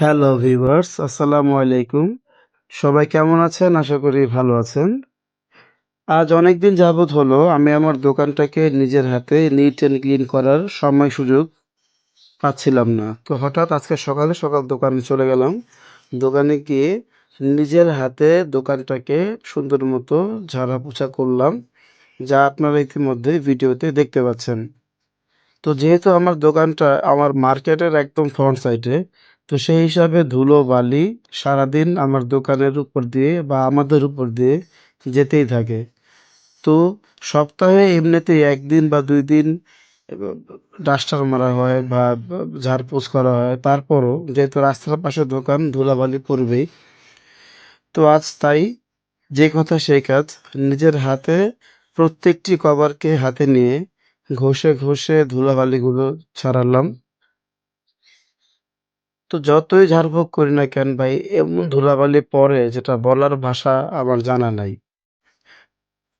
Hello viewers আসসালামু আলাইকুম সবাই কেমন আছেন? আশা করি ভালো আছেন। আজ অনেক দিন যাবৎ হলো, আমি আমার দোকানটাকে নিজের হাতে নিট অ্যান্ড ক্লিন করার সময় সুযোগ পাচ্ছিলাম না। তো হঠাৎ আজকে সকালে সকাল দোকানে চলে গেলাম। দোকানে গিয়ে নিজের হাতে দোকানটাকে সুন্দর মতো ঝাড়া পোছা করলাম, যা আপনারা ইতিমধ্যে ভিডিওতে দেখতে পাচ্ছেন। তো যেহেতু আমার দোকানটা আমার মার্কেটের একদম ফ্রন্ট সাইডে তো সেই হিসাবে ধুলো, বালি সারাদিন আমার দোকানের উপর দিয়ে বা আমাদের উপর দিয়ে যেতেই থাকে। তো সপ্তাহে এমনিতেই একদিন বা দুই দিন ডাস্টার মারা হয় বা ঝাড়পোছ করা হয়। তারপরও যেহেতু রাস্তার পাশে দোকান, ধুলাবালি পড়বেই তো আজ তাই, যে কথা সেই কাজ। নিজের হাতে প্রত্যেকটি কভারকে হাতে নিয়ে ঘষে ঘষে ধুলাবালিগুলো ছাড়ালাম। তো যতই ঝাড়ফুঁক করি না কেন ভাই, এমন ধুলাবালি পড়ে যেটা বলার ভাষা আমার জানা নাই।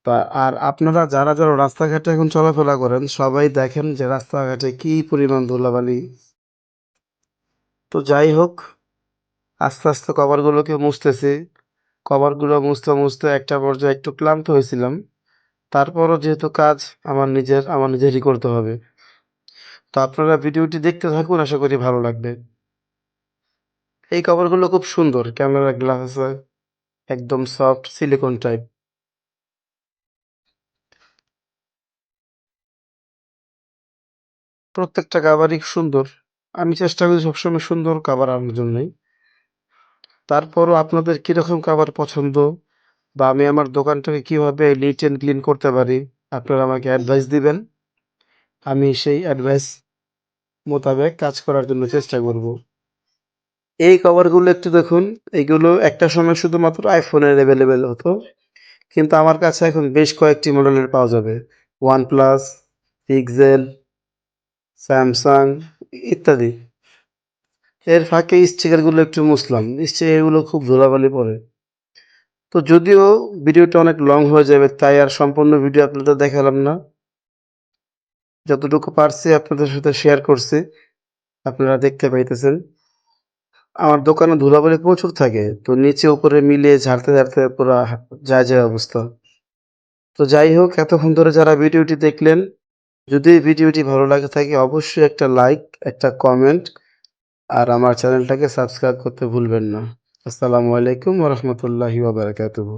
তা আর আপনারা যারা যারা রাস্তাঘাটে এখন চলাফেরা করেন, সবাই দেখেন যে রাস্তাঘাটে কি পরিমাণ ধুলাবালি। তো যাই হোক, আস্তে আস্তে কভারগুলোকে মুছতেছি। কভারগুলো মুছতে মুছতে একটা পর্যায়ে একটু ক্লান্ত হয়েছিলাম। তারপরও যেহেতু কাজ, আমার নিজের, আমার নিজেরই করতে হবে। তো আপনারা ভিডিওটি দেখতে থাকুন, আশা করি ভালো লাগবে। এই কভারগুলো খুব সুন্দর। ক্যামেরা গ্লাস আছে, একদম সফট সিলিকন টাইপ প্রত্যেকটা কাভারই সুন্দর। আমি চেষ্টা করি সবসময় সুন্দর কাভার আনার জন্যই। তারপরও আপনাদের কীরকম কাভার পছন্দ? বা আমি আমার দোকানটাকে কীভাবে নিট অ্যান্ড ক্লিন করতে পারি? আপনারা আমাকে অ্যাডভাইস দিবেন। আমি সেই অ্যাডভাইস মোতাবেক কাজ করার জন্য চেষ্টা করব। এই কভারগুলো একটু দেখুন। এইগুলো একটা সময় শুধুমাত্র আইফোনের অ্যাভেলেবেল হতো। কিন্তু আমার কাছে এখন বেশ কয়েকটি মডেলের পাওয়া যাবে। ওয়ান প্লাস পিক্সেল স্যামসাং ইত্যাদি। এর ফাঁকে স্টিকারগুলো একটু মুছলাম। স্টিকারগুলো খুব ধুলাবালি পড়ে তো যদিও ভিডিওটা অনেক লং হয়ে যাবে, তাই আর সম্পূর্ণ ভিডিও আপনাদের দেখালাম না। যতটুকু পারছি আপনাদের সাথে শেয়ার করছি। আপনারা দেখতে পাইতেছেন। আমার দোকানে ধুলাবালি প্রচুর থাকে। তো নিচে উপরে মিলে ঝাড়তে ঝাড়তে পুরো যা যা অবস্থা। তো যাই হোক, এতক্ষণ ধরে যারা ভিডিওটি দেখলেন, যদি ভিডিওটি ভালো লাগে থাকে, অবশ্যই একটা লাইক একটা কমেন্ট আর আমার চ্যানেলটাকে সাবস্ক্রাইব করতে ভুলবেন না। আসসালামু আলাইকুম রহমতুল্লাহি ওবরাকাতুহু